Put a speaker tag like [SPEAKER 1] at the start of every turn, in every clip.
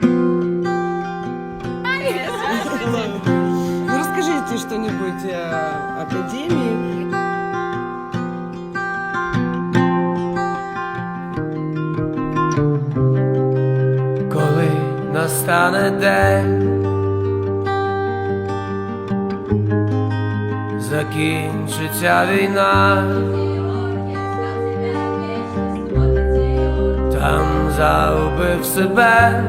[SPEAKER 1] Ну, расскажите что-нибудь о академии.
[SPEAKER 2] Коли настане день, закінчиться війна, там заубив себе.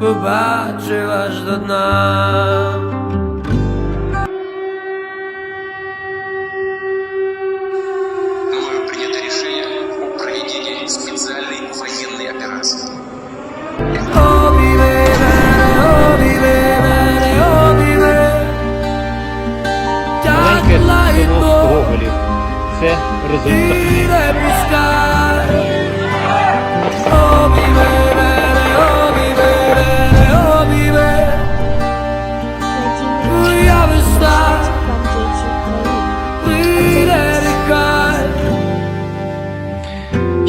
[SPEAKER 2] Побачив аж до дна.
[SPEAKER 3] мною принято решение о проведении специальной военной операции.
[SPEAKER 2] Oh, vive,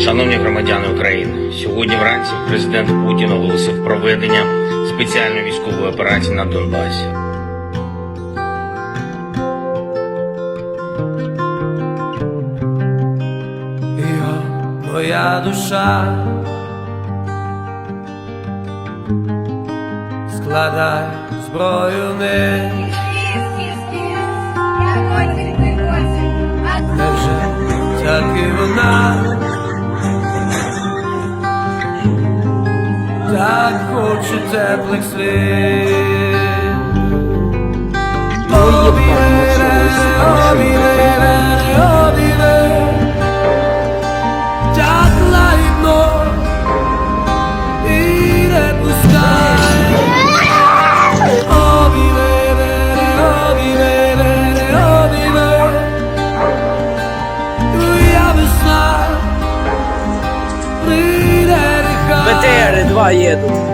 [SPEAKER 4] Шановні громадяни України, сьогодні вранці президент Путін оголосив проведення спеціальної військової операції на Донбасі.
[SPEAKER 2] Йо, моя душа складай зброю не невже так і вона так хоче теплих слів. О, Vaiedo.